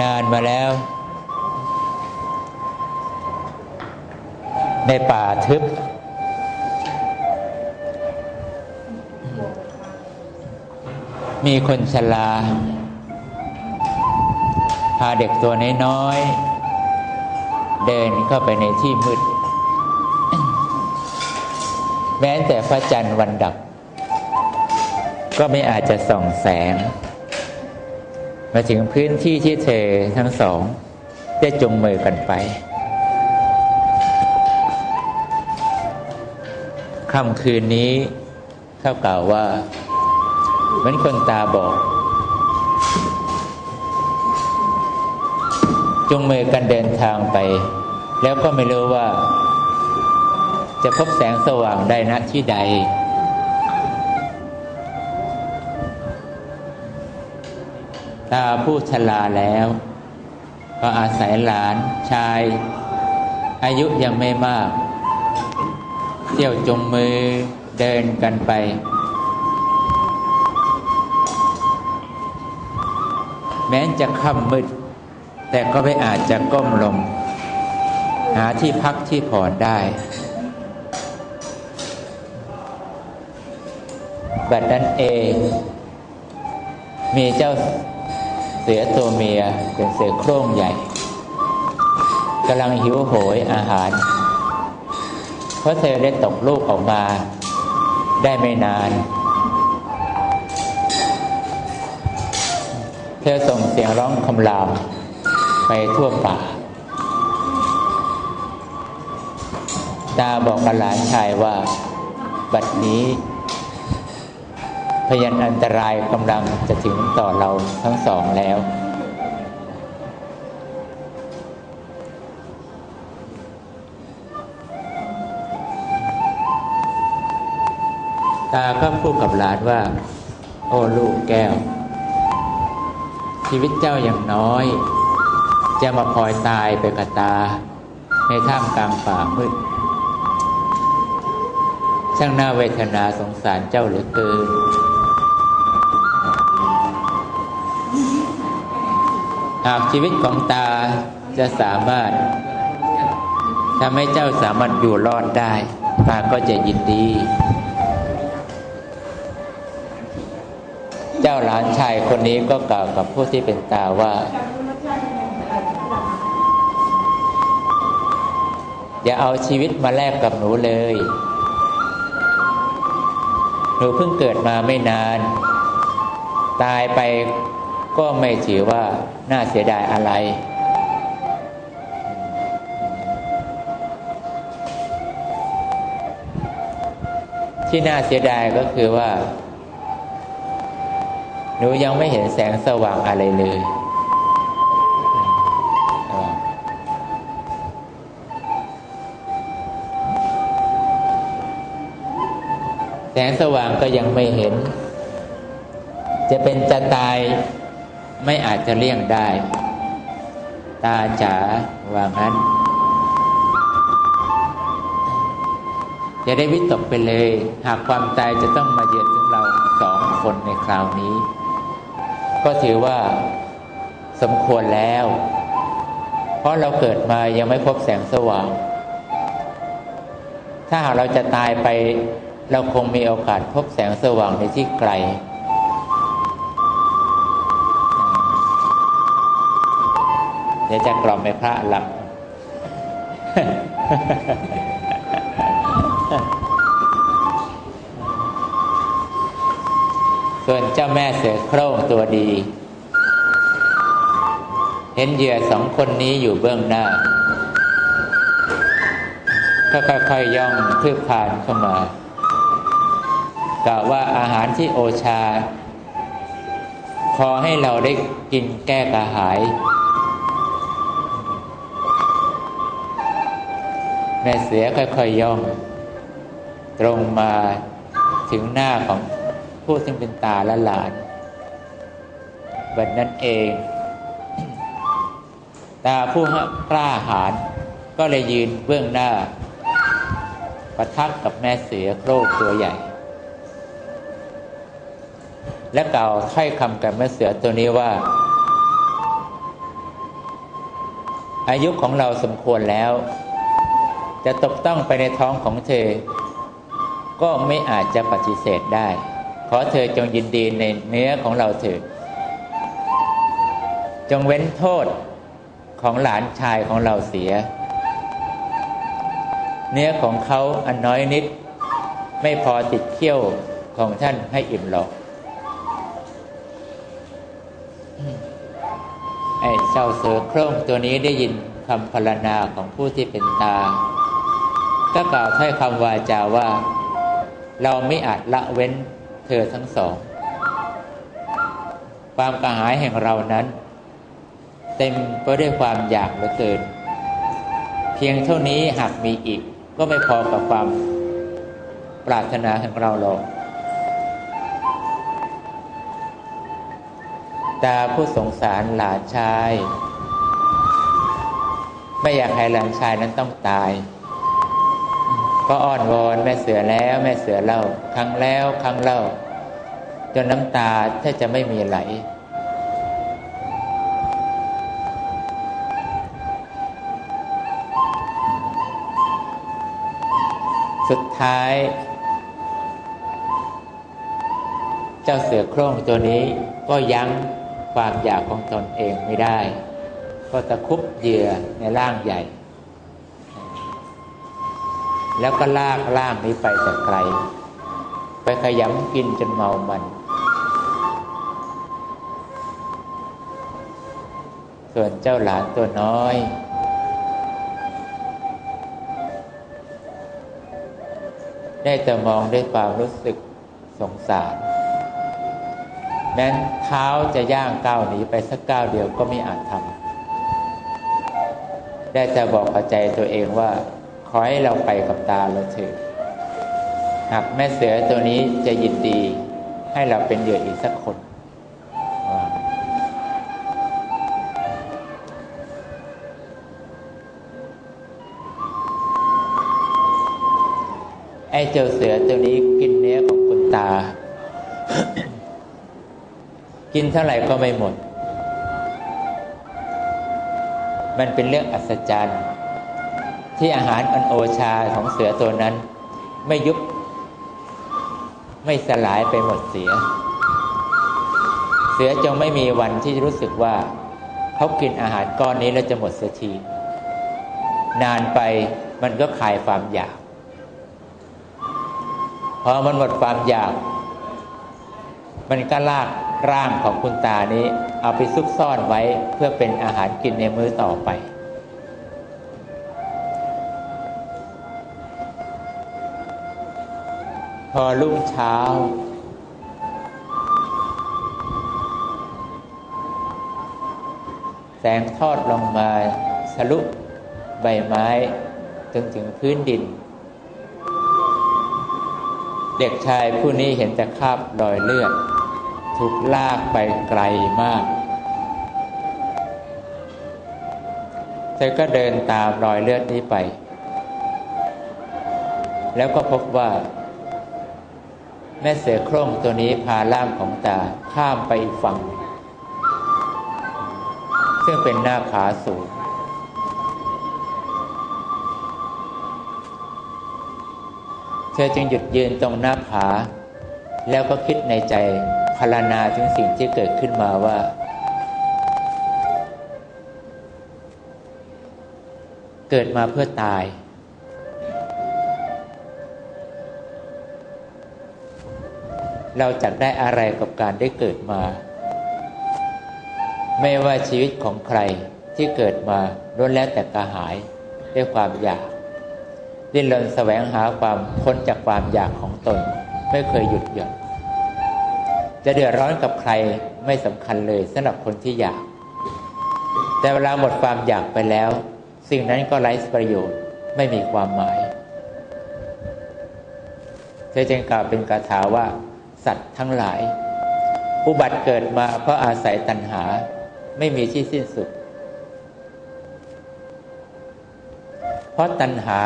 นานมาแล้ว ในป่าทึบ มีคนชราพาเด็กตัวน้อยๆเดินเข้าไปในที่มืด แม้แต่พระจันทร์วันดับ ก็ไม่อาจจะส่องแสง มาถึงพื้นที่ที่เธอทั้งสอง ได้จงมือกันไปค่ำคืนนี้เขากล่าวว่าเหมือนคนตาบอดจงมือกันเดินทางไป แล้วก็ไม่รู้ว่า จะพบแสงสว่างได้ณที่ใด ตาผู้ชราแล้ว ก็อาศัยหลานชาย อายุยังไม่มาก เที่ยวจงมือเดินกันไป แม้จะค่ำมืด แต่ก็ไม่อาจจะก้มลง หาที่พักที่ผ่อนได้บัดนั้นเองมีเจ้า เสือตัวเมียเป็นเสือโคร่งใหญ่กำลังหิวโหยอาหาร เพราะเธอได้ตกลูกออกมา ได้ไม่นาน เธอส่งเสียงร้องคำรามไปทั่วป่า ตาบอกกับหลานชายว่า บัดนี้ พยันอันตรายกำลังจะถึงต่อเราทั้งสองแล้ว ตาก็พูดกับหลานว่า โอ้ลูกแก้ว ชีวิตเจ้าอย่างน้อย จะมาพลอยตายไปกับตา ในท่ามกลางป่ามืดช่างน่าเวทนาสงสารเจ้าเหลือเกิน หากชีวิตของตาจะสามารถทำให้เจ้าสามารถอยู่รอดได้ตาก็จะยินดี เจ้าหลานชายคนนี้ก็กล่าวกับผู้ที่เป็นตาว่า อย่าเอาชีวิตมาแลกกับหนูเลย หนูเพิ่งเกิดมาไม่นาน ตายไป ก็ไม่ถือว่าน่าเสียดายอะไร ที่น่าเสียดายก็คือว่า หนูยังไม่เห็นแสงสว่างอะไรเลย แสงสว่างก็ยังไม่เห็น จะเป็นจะตาย ไม่อาจจะเลี่ยงได้ ตาจ๋าว่างั้น จะได้วิตกไปเลย หากความตายจะต้องมาเยือนถึงเราสองคนในคราวนี้ ก็ถือว่าสมควรแล้ว เพราะเราเกิดมายังไม่พบแสงสว่าง ถ้าหากเราจะตายไป เราคงมีโอกาสพบแสงสว่างในที่ไกล เดี๋ยวจะกล่อมให้พระหลับส่วนเจ้าแม่เสือโคร่งตัวดี เห็นเหยื่อสองคนนี้อยู่เบื้องหน้า ก็ค่อยๆย่องคืบคลานเข้ามากล่าวว่าอาหารที่โอชา พอให้เราได้กินแก้กระหาย แม่เสือค่อยๆย่อง ตรงมาถึงหน้าของผู้ซึ่งเป็นตาและหลานบัดนั้นเอง ตาผู้กล้าหาญก็เลยยืนเบื้องหน้าประทักกับแม่เสือโคร่งตัวใหญ่ และกล่าวถ้อยคำกับแม่เสือตัวนี้ว่า อายุของเราสมควรแล้ว จะตกต้องไปในท้องของเธอ ก็ไม่อาจจะปฏิเสธได้ ขอเธอจงยินดีในเนื้อของเราเถิดจงเว้นโทษของหลานชายของเราเสีย เนื้อของเขาอันน้อยนิด ไม่พอติดเขี้ยวของท่านให้อิ่มหรอกไอ้เจ้าเสือโคร่งตัวนี้ได้ยินคำพรรณนาของผู้ที่เป็นตา ก็กล่าวถ้อยคำวาจาว่า เราไม่อาจละเว้นเธอทั้งสอง ความกระหายแห่งเรานั้น เต็มไปด้วยความอยากเหลือเกิน เพียงเท่านี้หากมีอีก ก็ไม่พอกับความปรารถนาของเราหรอกตาผู้สงสารหลานชาย ไม่อยากให้หลานชายนั้นต้องตาย ก็อ้อนวอนแม่เสือแล้วแม่เสือเล่า ครั้งแล้วครั้งเล่า จนน้ำตาแทบจะไม่มีไหล สุดท้าย เจ้าเสือโคร่งตัวนี้ก็ยั้งความอยากของตนเองไม่ได้ ก็ตะคุบเหยื่อในร่างใหญ่ แล้วก็ลากร่างนี้ไปแต่ไกล ไปขยำกินจนเมามัน ส่วนเจ้าหลานตัวน้อย ได้แต่มองด้วยความรู้สึกสงสาร แม้นเท้าจะย่างก้าวหนีไปสักก้าวเดียวก็ไม่อาจทำได้แต่บอกกับใจตัวเองว่า ขอให้เราไปกับตาเราเถอะหากแม่เสือตัวนี้จะยินดีให้เราเป็นเหยื่ออีกสักคนไอ้เจ้าเสือตัวนี้กินเนื้อของคุณตา กินเท่าไหร่ก็ไม่หมด มันเป็นเรื่องอัศจรรย์ ที่อาหารอันโอชาของเสือตัวนั้น ไม่ยุบ ไม่สลายไปหมดเสีย เสือจงไม่มีวันที่รู้สึกว่าเขากินอาหารก้อนนี้แล้วจะหมดเสียที นานไปมันก็คลายความอยาก พอมันหมดความอยาก มันก็ลากร่างของคุณตานี้ เอาไปซุกซ่อนไว้เพื่อเป็นอาหารกินในมื้อต่อไป อรุ่งเช้า แสงทอดลงมาทะลุใบไม้จนถึงพื้นดิน เด็กชายผู้นี้เห็นแต่คราบรอยเลือดถูกลากไปไกลมาก เธอก็เดินตามรอยเลือดนี้ไป แล้วก็พบว่า แม่เสือโคร่งตัวนี้พาล่ามของตาข้ามไปอีกฝั่ง ซึ่งเป็นหน้าผาสูง เธอจึงหยุดยืนตรงหน้าผา แล้วก็คิดในใจพารณาถึงสิ่งที่เกิดขึ้นมาว่า เกิดมาเพื่อตาย เราจะได้อะไรกับการได้เกิดมา ไม่ว่าชีวิตของใครที่เกิดมาล้วนแล้วแต่กระหายด้วยความอยาก ดิ้นรนแสวงหาความพ้นจากความอยากของตน ไม่เคยหยุดหย่อนจะเดือดร้อนกับใครไม่สำคัญเลยสำหรับคนที่อยาก แต่เวลาหมดความอยากไปแล้ว สิ่งนั้นก็ไร้ประโยชน์ไม่มีความหมายเธอจึงกล่าวเป็นคาถาว่า สัตว์ทั้งหลาย อุบัติเกิดมาเพราะอาศัยตัณหาไม่มีที่สิ้นสุด เพราะตัณหา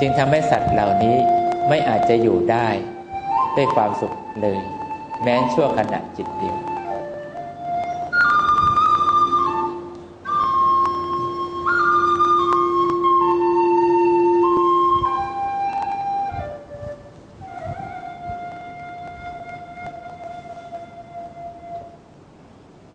จึงทำให้สัตว์เหล่านี้ไม่อาจจะอยู่ได้ด้วยความสุขเลย แม้ชั่วขณะจิตเดียว